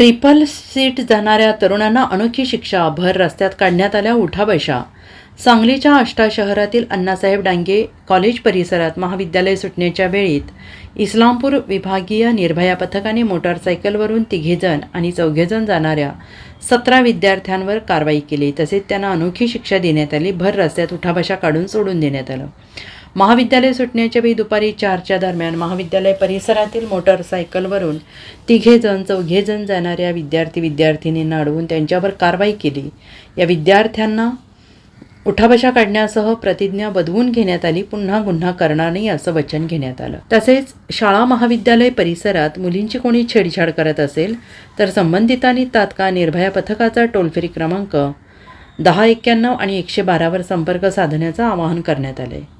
Triple seat जाणाऱ्या तरुणांना अनोखी शिक्षा भर रस्त्यात काढण्यात आल्या उठाबशा सांगलीच्या आष्टा शहरातील अण्णासाहेब डांगे कॉलेज परिसरात महाविद्यालय सुटण्याच्या वेळीत इस्लामपूर विभागीय निर्भया पथकाने मोटारसायकलवरून तिघेजण आणि चौघेजण जाणाऱ्या सतरा विद्यार्थ्यांवर कारवाई केली. तसेच त्यांना अनोखी शिक्षा देण्यात आली. भर रस्त्यात उठाबशा काढून सोडून देण्यात आलं. महाविद्यालय सुटण्याच्या वेळी दुपारी चारच्या दरम्यान महाविद्यालय परिसरातील मोटारसायकलवरून तिघेजण चौघेजण जाणाऱ्या विद्यार्थी विद्यार्थिनींना अडवून त्यांच्यावर कारवाई केली. या विद्यार्थ्यांना उठाबशा काढण्यासह प्रतिज्ञा बदवून घेण्यात आली. पुन्हा गुन्हा करणार नाही असं वचन घेण्यात आलं. तसेच शाळा महाविद्यालय परिसरात मुलींची कोणी छेडछाड करत असेल तर संबंधितांनी तात्काळ निर्भया पथकाचा टोल फ्री क्रमांक दहा एक्क्याण्णव आणि एकशे बारावर संपर्क साधण्याचं आवाहन करण्यात आलं आहे